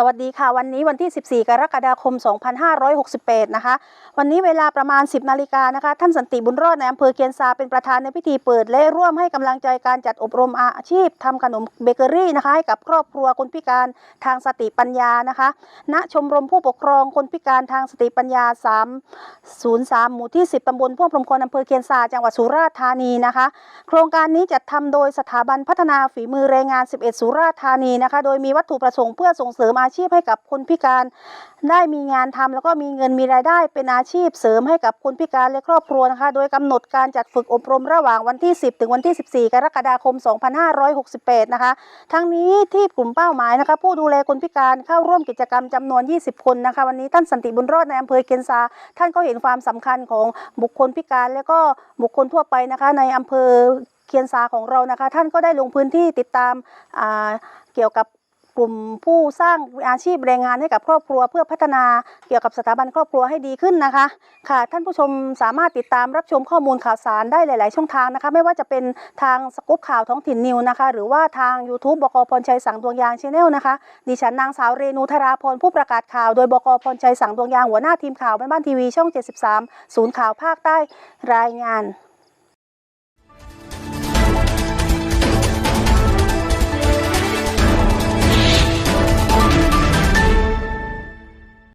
สวัสดีค่ะ วันนี้วันที่ 14 กรกฎาคม 2568 นะคะ วันนี้เวลาประมาณ 10 นาฬิกานะคะ ท่านสันติบุญรอดในอำเภอเคียนซาเป็นประธานในพิธีเปิด และร่วมให้กำลังใจการจัดอบรมอาชีพทำขนมเบเกอรี่นะคะ ให้กับครอบครัวคนพิการทางสติปัญญานะคะ ณ ชมรมผู้ปกครองคนพิการทางสติปัญญา 303 หมู่ที่ 10ตำบลพ่วงพรมคอนอำเภอเคียนซาจังหวัดสุราษฎร์ธานีนะคะ โครงการนี้จัดทำโดยสถาบันพัฒนาฝีมือแรงงาน 11 สุราษฎร์ธานีนะคะ โดยมีวัตถุประสงค์เพื่อส่งเสริมอาาชีพให้กับคนพิการ ได้มีงานทำแล้วก็มีเงินมีรายได้เป็นอาชีพเสริมให้กับคนพิการและครอบครัวนะคะ โดยกำหนดการจัดฝึกอบรมระหว่างวันที่ 10 ถึงวันที่ 14 กรกฎาคม 2568 นะคะ ทั้งนี้ที่กลุ่มเป้าหมายนะคะ ผู้ดูแลคนพิการเข้าร่วมกิจกรรมจำนวน 20 คนนะคะ วันนี้ท่านสันติบุญรอดในอำเภอเคียนซา ท่านก็เห็นความสำคัญของบุคคลพิการและก็บุคคลทั่วไปนะคะในอำเภอเคียนซาของเรานะคะ ท่านก็ได้ลงพื้นที่ติดตามาเกี่ยวกับ กลุ่มผู้สร้างอาชีพแรงงานให้กับครอบครัว เพื่อพัฒนาเกี่ยวกับสถาบันครอบครัวให้ดีขึ้นนะคะ ค่ะท่านผู้ชมสามารถติดตามรับชมข้อมูลข่าวสารได้หลาย ๆ ช่องทางนะคะ ไม่ว่าจะเป็นทางสกู๊ปข่าวท้องถิ่นนิวนะคะ หรือว่าทาง YouTube บกพรชัยสังดวงยางชาแนลนะคะดิฉันนางสาวเรนูธราพรผู้ประกาศข่าวโดยบกพรชัยสังดวงยางหัวหน้าทีมข่าวแม่บ้านทีวีช่อง 73 ศูนย์ข่าวภาคใต้รายงาน